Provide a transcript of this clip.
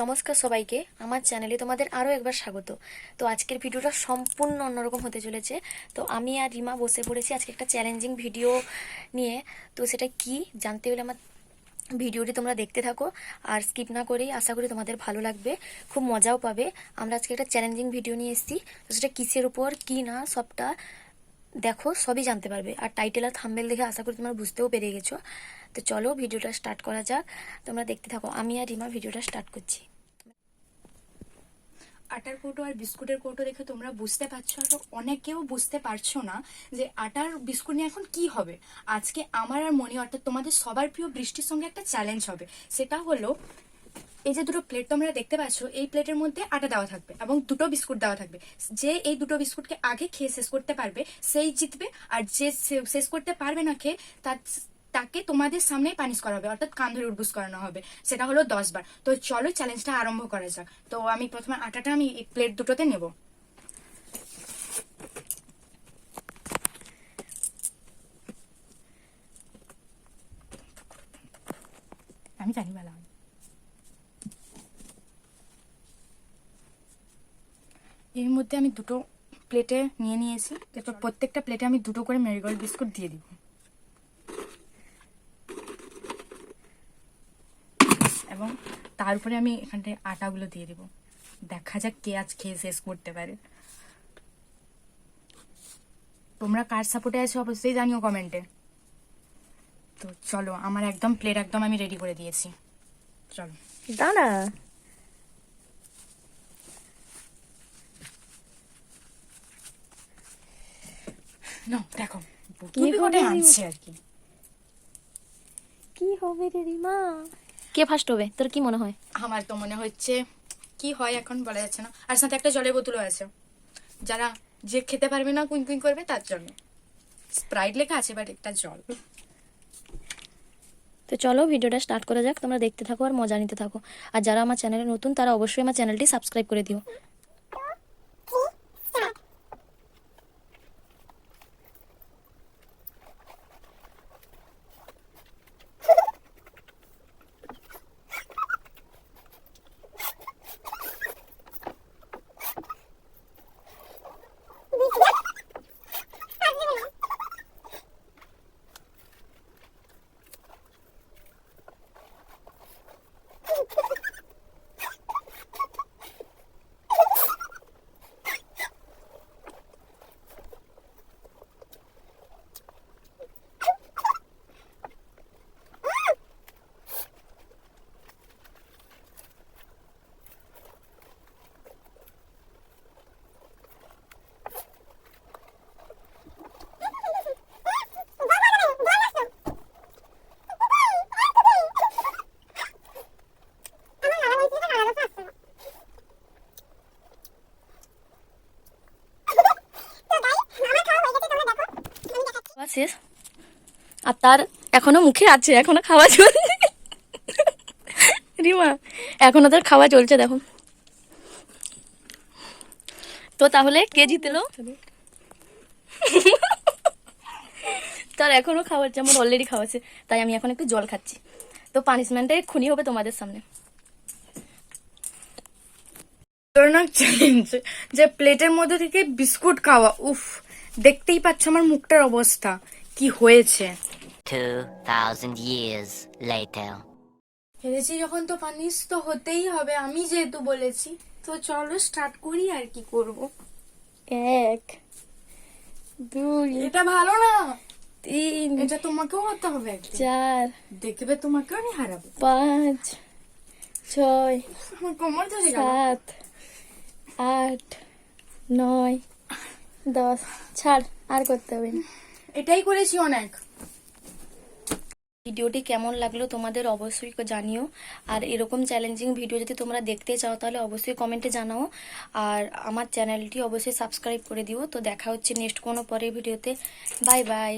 নমস্কার সবাইকে। আমার চ্যানেলে তোমাদের আরও একবার স্বাগত। তো আজকের ভিডিওটা সম্পূর্ণ অন্যরকম হতে চলেছে। তো আমি আর রিমা বসে পড়েছি আজকে একটা চ্যালেঞ্জিং ভিডিও নিয়ে। তো সেটা কি জানতে হলে আমার ভিডিওটি তোমরা দেখতে থাকো। আর স্কিপ না করেই আশা করি তোমাদের ভালো লাগবে। খুব মজাও পাবে। আমরা আজকে একটা চ্যালেঞ্জিং ভিডিও নিয়ে এসেছি। তো সেটা কিসের উপর, কি না, সবটা দেখো, সবই জানতে পারবে। আর টাইটেল আর থাম্বেল দেখে আশা করি তোমরা বুঝতেও পেরে গেছো। তো চলো ভিডিওটা স্টার্ট করা যাক। তোমরা দেখতে থাকো, আমি আর রিমা ভিডিওটা স্টার্ট করছি। আটার কৌটো আর বিস্কুটের কৌটো দেখে তোমরা বুঝতে পারছ, আর অনেকেও বুঝতে পারছ না যে আটার বিস্কুট নিয়ে এখন কি হবে। আজকে আমার আর মনে অর্থাৎ তোমাদের সবার প্রিয় বৃষ্টির সঙ্গে একটা চ্যালেঞ্জ হবে। সেটা হলো, এই যে দুটো প্লেট তোমরা দেখতে পাচ্ছ, এই প্লেটের মধ্যে আটা দেওয়া থাকবে এবং দুটো বিস্কুট দেওয়া থাকবে। যে এই দুটো বিস্কুটকে আগে খেয়ে শেষ করতে পারবে, সেই জিতবে। আর যে শেষ করতে পারবে না খেয়ে, তার তাকে তোমাদের সামনেই পানিশ করা হবে, অর্থাৎ কান ধরে উঠবুস করানো হবে। সেটা হলো দশ বার। তো চলো চ্যালেঞ্জটা আরম্ভ করা যাক। তো আমি প্রথমে আটাটা আমি এই প্লেট দুটোতে নেব। আমি জানি ভালো এর মধ্যে আমি দুটো প্লেটে নিয়ে নিয়েছি। এরপর প্রত্যেকটা প্লেটে আমি দুটো করে মেরিগোল্ড বিস্কুট দিয়ে দিব। এবং তার উপরে আমি এখানটায় আটাগুলো দিয়ে দিব। দেখা যাক কে আজ খেয়ে শেষ করতে পারে। তোমরা কার সাপোর্টে আছো অবশ্যই জানিও কমেন্টে তো চলো আমার একদম প্লেট একদম আমি রেডি করে দিয়েছি। চলো। দাঁড়া। না দেখো কি করে হবে? আনছে আর কি? কি হবে রে রিমা? কে ফার্স্ট হবে? তোর কি মনে হয়? আমার তো মনে হচ্ছে কি হয় এখন বলা যাচ্ছে না। আর সাথে একটা জলের বোতলও আছে। যারা যে খেতে পারবে না কুইন কুইন করবে তার জন্য। স্প্রাইট লেখা আছে বাট একটা জল। তো চলো ভিডিওটা স্টার্ট করা যাক। তোমরা দেখতে থাকো আর মজা নিতে থাকো। আর যারা আমার চ্যানেলে নতুন তারা অবশ্যই আমার চ্যানেলটি সাবস্ক্রাইব করে দিও খাওয়া শেষ আর তার এখনও মুখে আছে, এখনও খাওয়া চলছে। রিমা, এখনও তার খাওয়া চলছে, দেখো। তো তাহলে কে জিতলো? তার এখনও খাওয়াচ্ছে আমার অলরেডি খাওয়াচ্ছে তাই আমি এখন একটু জল খাচ্ছি। তো পানিশমেন্টটা খুনি হবে তোমাদের সামনে। যে প্লেটের মধ্যে থেকে বিস্কুট খাওয়া, উফ। দেখতেই পাচ্ছ আমার মুখটার অবস্থা। কি হয়েছে? 2,000 years later. হেরেছি যখন তো পানিশ তো হতেই হবে আমি যেহেতু বলেছি তো চলো স্টার্ট করি আর কি করব। এক দুই এটা ভালো না! তিন এটা তোমাকেও হতে হবে। চার দেখবে তোমাকেও আমি হারাবো। পাঁচ ছয় কোমর ধরে সাত আট নয় দশ। ছাড়, আর করতে হবে না। এটাই করেছি অনেক। ভিডিওটি কেমন লাগল তোমাদের অবশ্যই জানিও। আর এরকম চ্যালেঞ্জিং ভিডিও যদি তোমরা দেখতে চাও, তাহলে অবশ্যই কমেন্টে জানাও। আর আমার চ্যানেলটি অবশ্যই সাবস্ক্রাইব করে দিও। তো দেখা হচ্ছে নেক্সট কোনো পরের ভিডিওতে বাই বাই